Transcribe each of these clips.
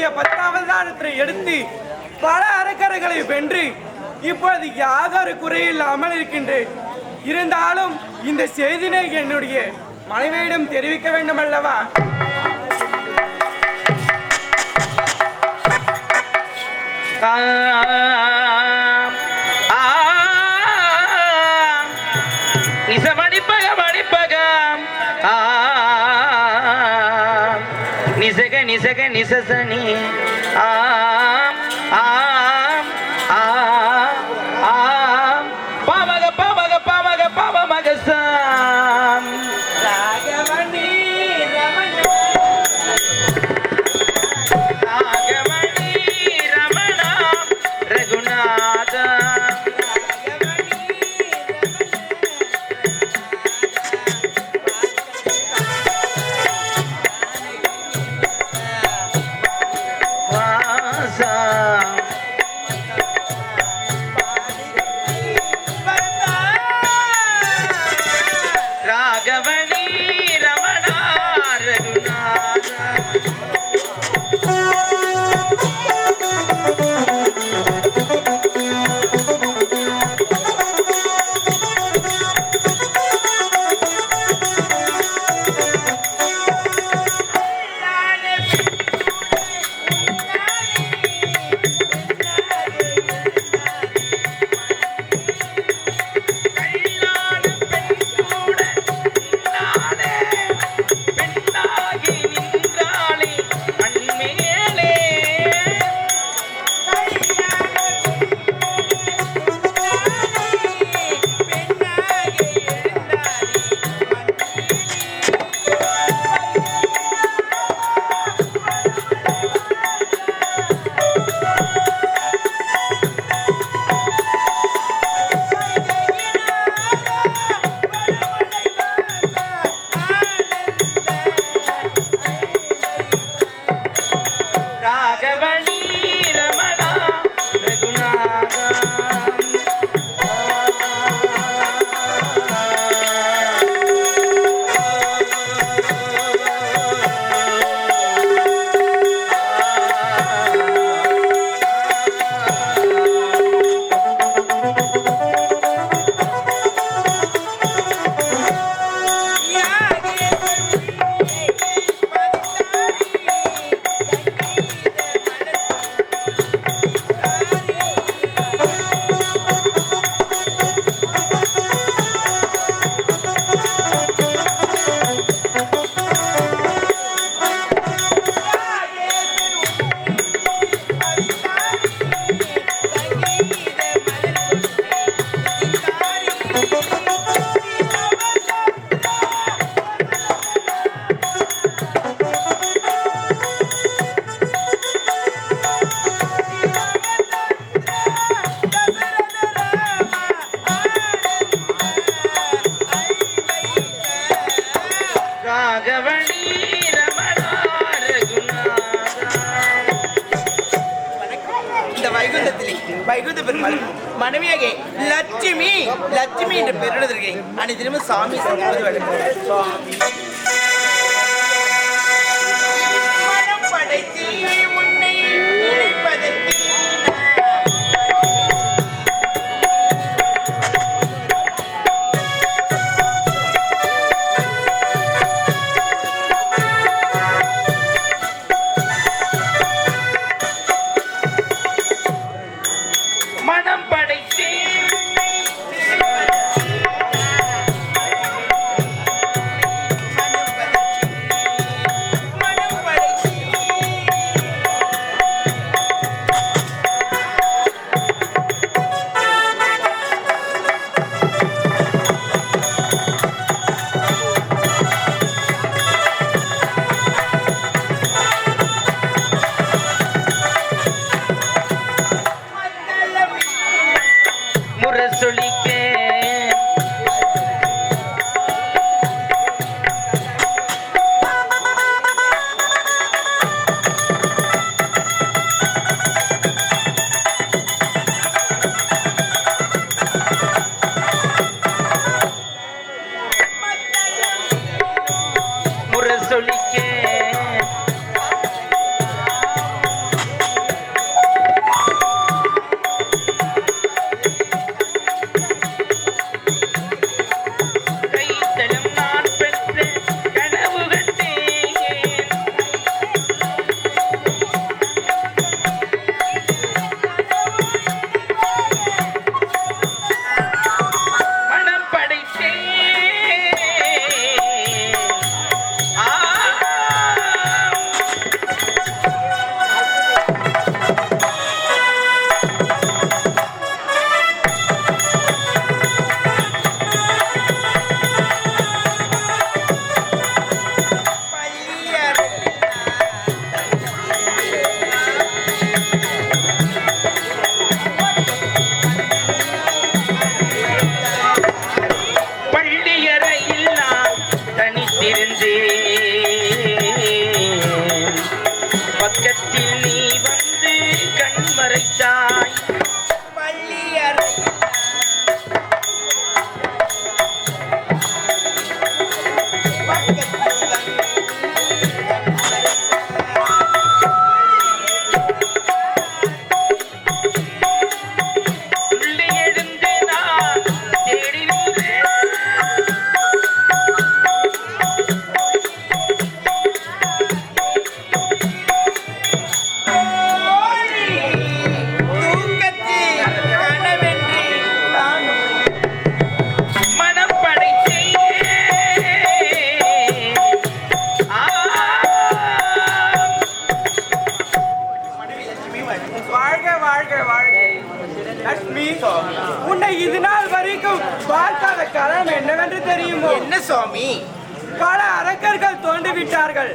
என்று பத்தாவதானத்தை எடுத்து பல அரக்கர்களை வென்று இப்போது யாதொரு குறையில்லாமல் இருக்கின்றேன். இருந்தாலும் இந்த செய்தினை என்னுடைய மனைவியிடம் தெரிவிக்க வேண்டும் அல்லவா? ஆம், நிசக நிசசனி. வைகுந்த பெருமாள். மனைவியாக லட்சுமி லட்சுமி என்று பெயரிடுகிறேன் அனைத்திலும் சாமி சொல்வது வழக்கம் என்னவென்று தெரியுமோ? என்ன சுவாமி? பல அரக்கர்கள் தோன்றிவிட்டார்கள்.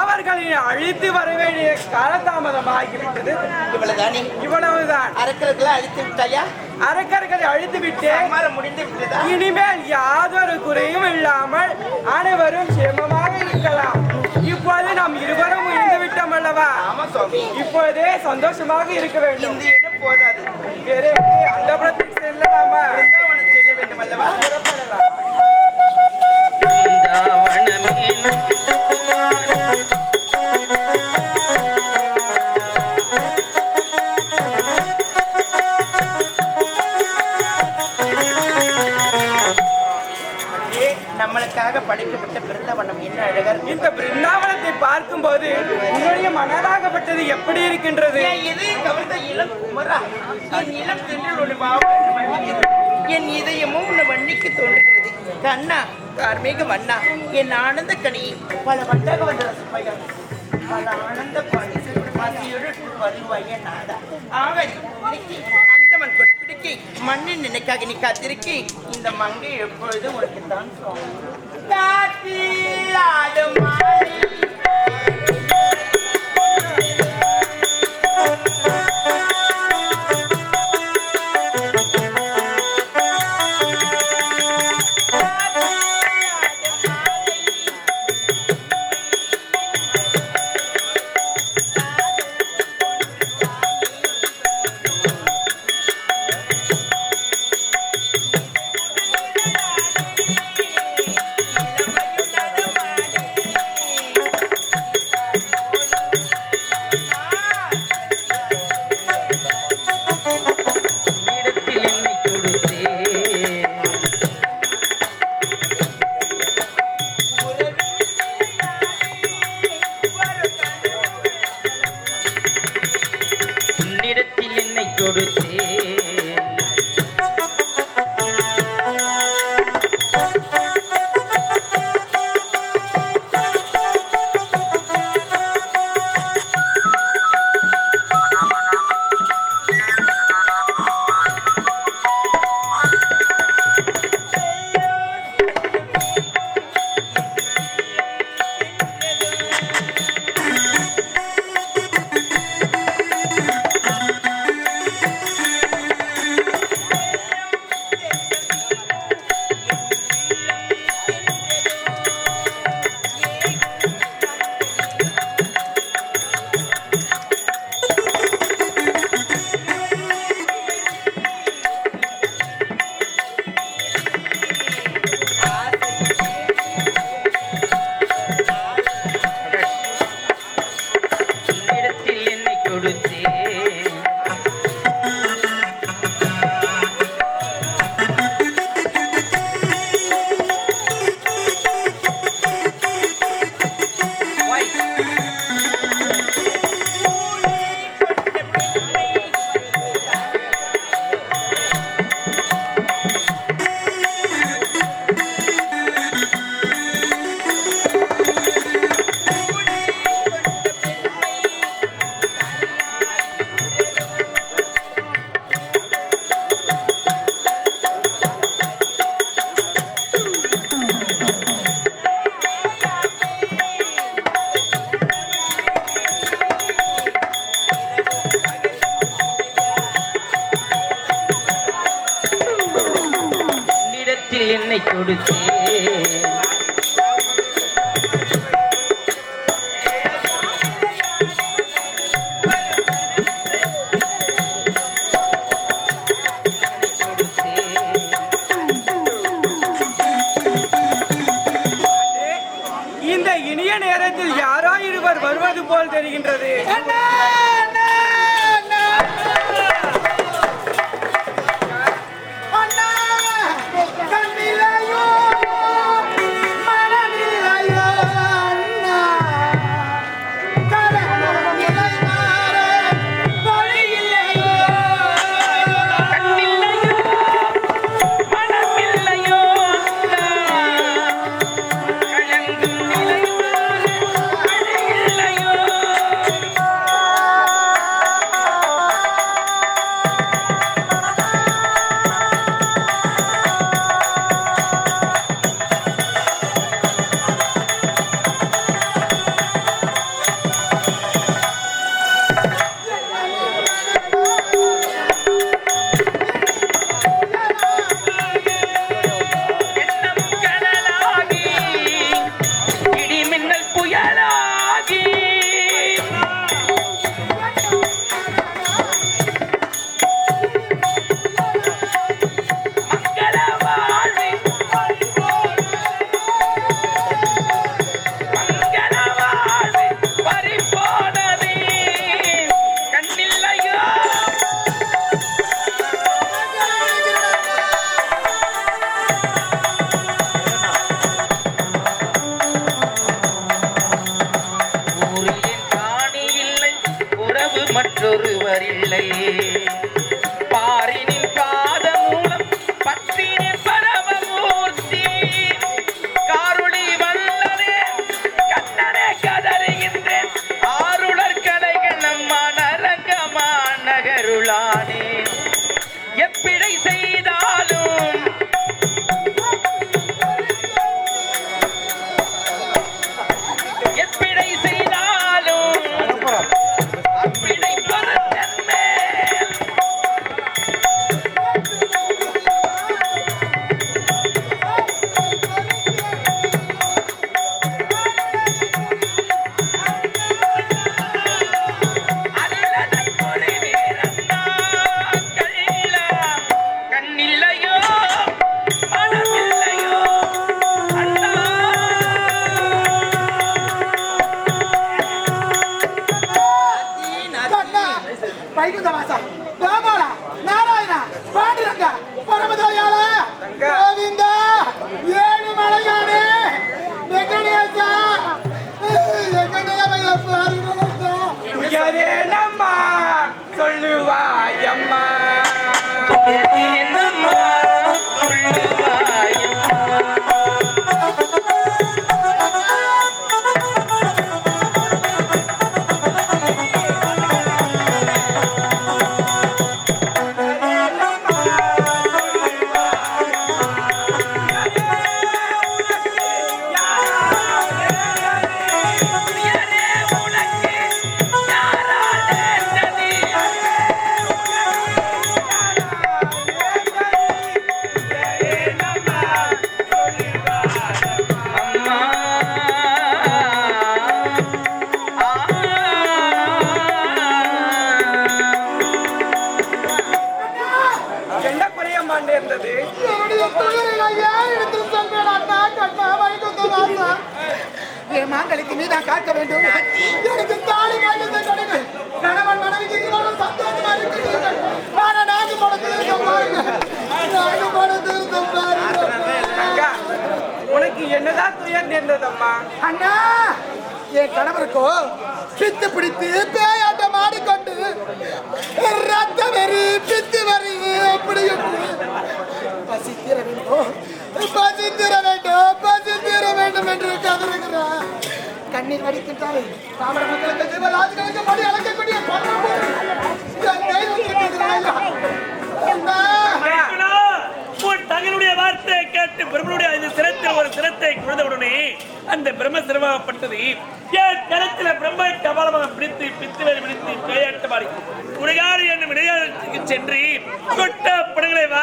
அவர்களை அழித்து வர வேண்டிய காலதாமதம் ஆகிவிட்டது. இவ்வளவுதானே? இவ்வளவுதான். அரக்கர்களை அழித்து விட்டாயா? அரக்கர்களை அழித்து சம்மாரம் முடிந்து விட்டதா? இனிமேல் யாதொரு குறையும் இல்லாமல் அனைவரும் சேமமாக இருக்கலாம். இப்போது நாம் இருவரும் இருந்து விட்டோம் அல்லவா? இப்போதே சந்தோஷமாக இருக்க வேண்டும். போதாது. வேற அந்த புறத்துக்கு செல்ல வேண்டும் அல்லவா புறப்படலாம். நம்மளுக்காக படைக்கப்பட்ட பிருந்தாவனம் என்ன அழகா இருக்கு இந்த பிருந்தாவனத்தை பார்க்கும்போது உன்னுடைய மனதாகப்பட்டது எப்படி இருக்கின்றது? என் இதயம் கவர்ந்த இளம் குமரா? என் இளம் தென்றல் ஒரு பாவம் மன்னிக்கிறது. என் இதயமும் உன்னை வன்னிக்கு தோன்றுகிறது. கண்ணா கார்மேக வண்ணா என் ஆனந்த கனி. பல வட்டாக வந்த பல ஆனந்த பாடி பசியோடு வருவாய நாடா இன்னைக்கு அந்தமன் கொண்டு பிடிக்கி. மண்ணின் நினைக்காக நீ காத்திருக்கி. இந்த மங்கை எப்பொழுது உனக்கு தான் that we are রে என் மாங்களுக்கு நீ தான் காக்க வேண்டும். எனக்கு தாலி கொடுங்க கணவன் மனைவிக்கு இருவரும் சந்தோஷமா இருக்கிறீர்கள். பாருங்க. பாருங்க அக்கா உனக்கு என்னதான் துயர் நேர்ந்ததம்மா? அண்ணா என் கணவருக்கோ பித்து பிடித்து பேயாட்டம் ஆடிக்கொண்டு ரத்த வெறி பித்து வரி அப்படி பசி தீர வேண்டும். பசி தீர வேண்டும் பசி தீர வேண்டும் என்று கதறுகிறார். கண்ணீர் வடிக்கின்றாலே தாமர மக்களுக்கு ஜீவராஜிகளுக்கு அழைக்கக்கூடிய தங்களுடைய வார்த்தையை கேட்டு பிரம்மனுடைய இந்த சிரத்தில் ஒரு சிரத்தை குழந்தவுடனே அந்த பிரம்ம சிரமப்பட்டது என் கரத்தில் பிரம்ம கபாலமாக பிடித்து பித்து வேறு விளையாட்டு பேயாட்டமாடி உலகாரி என்னும் விளையாட்டுக்கு சென்று கொட்ட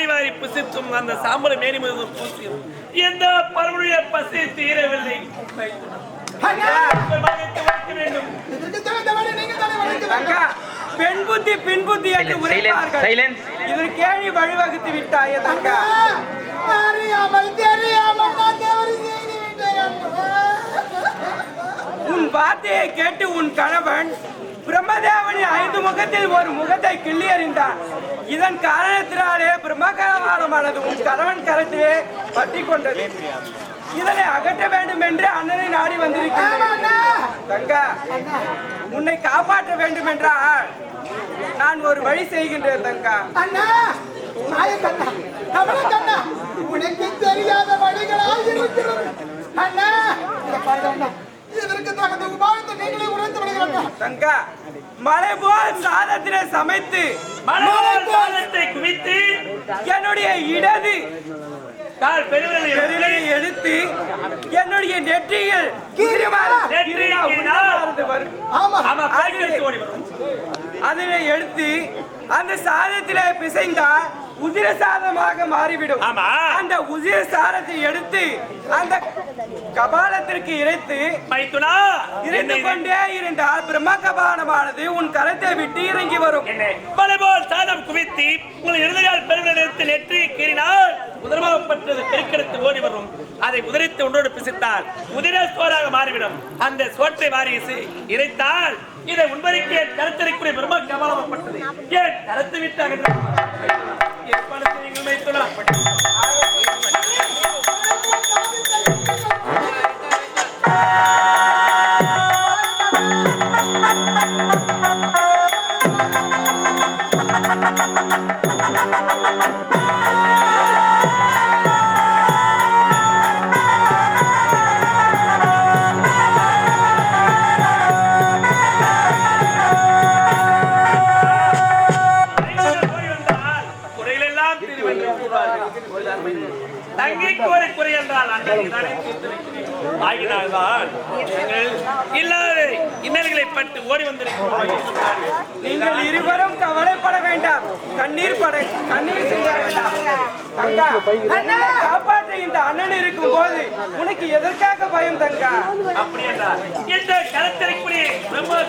வாரி வாரி புசித்தும் அந்த சாம்பலை மேனி முழுவதும் பூசியும். எந்த பரவனுடைய பசி தீரவில்லை. பெண் புத்தி பின் புத்தி என்று உரைப்பார்கள். இதற்கு ஏழி வழிவகுத்து விட்டாயே தங்கா. அறியாமல் தெரியாமல் நான் தவறு செய்து விட்டேன். உன் வார்த்தையை கேட்டு உன் கணவன் பிரம்மதேவனின் ஐந்து முகத்தில் ஒரு முகத்தை கிள்ளி எறிந்தான் இதன் காரணத்தினாலே பிரம்மகரமானது உன் கணவன் கரத்திலே பற்றி கொண்டது. இதனை அகற்ற வேண்டும் என்று அண்ணனை நாடி வந்திருக்கிறேன் தங்கா உன்னை காப்பாற்ற வேண்டும் என்றால் நான் ஒரு வழி செய்கின்றேன் தங்கா. அண்ணா உனக்கு தெரியாத வழிகளால் இருக்கிறது. அண்ணா. இதற்கு தகுந்த உபாயத்தை நீங்களே உணர்ந்து விடுகிறீர்கள்? தங்கா மலை போல் சாதத்திலே சமைத்து மனோல் பாதத்தை குவித்து என்னுடைய இடது கால் பெருவிரலை எடுத்து என்னுடைய நெற்றியில் அதனை எடுத்து அந்த சாதத்திலே பிசைந்தால் உதிர சாதமாக மாறிவிடும். அந்த உதிர சாதத்தை எடுத்து அந்த கபாலத்திற்கு இறைத்து மைத்துனா என்னை கொண்டே இருந்தால் பிரம்ம கபாலமானது உன் கரத்தை விட்டு இறங்கி வரும். மலைபோல் சாதம் குவித்து உங்கள் இருதயால் பெருவிரலிடத்து நெற்றி கீறினால் உதரமாகப்பட்டது பெருக்கெடுத்து ஓடி வரும். அதை உதறித்து ஒன்றோடு பிசித்தால் உதிர சோறாக மாறிவிடும். அந்த சோற்றை இசை- இறைத்தால் இதை உண்பதற்கு என் கருத்தரைக்குரிய பிரம்ம ஏன் கருத்து விட்டாக கண்ணீர் பட கண்ணீர் காப்பாற்ற இந்த அண்ணன் இருக்கும் போது உனக்கு எதற்காக பயம் தங்கா? அப்படி என்றால் இந்த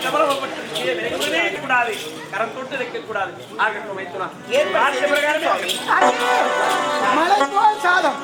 கமலப்பட்டு கீழே விலகுவதே கூடாது கரம் தொட்டு வைக்க கூடாது ஆகட்டும் போல் சாதம்.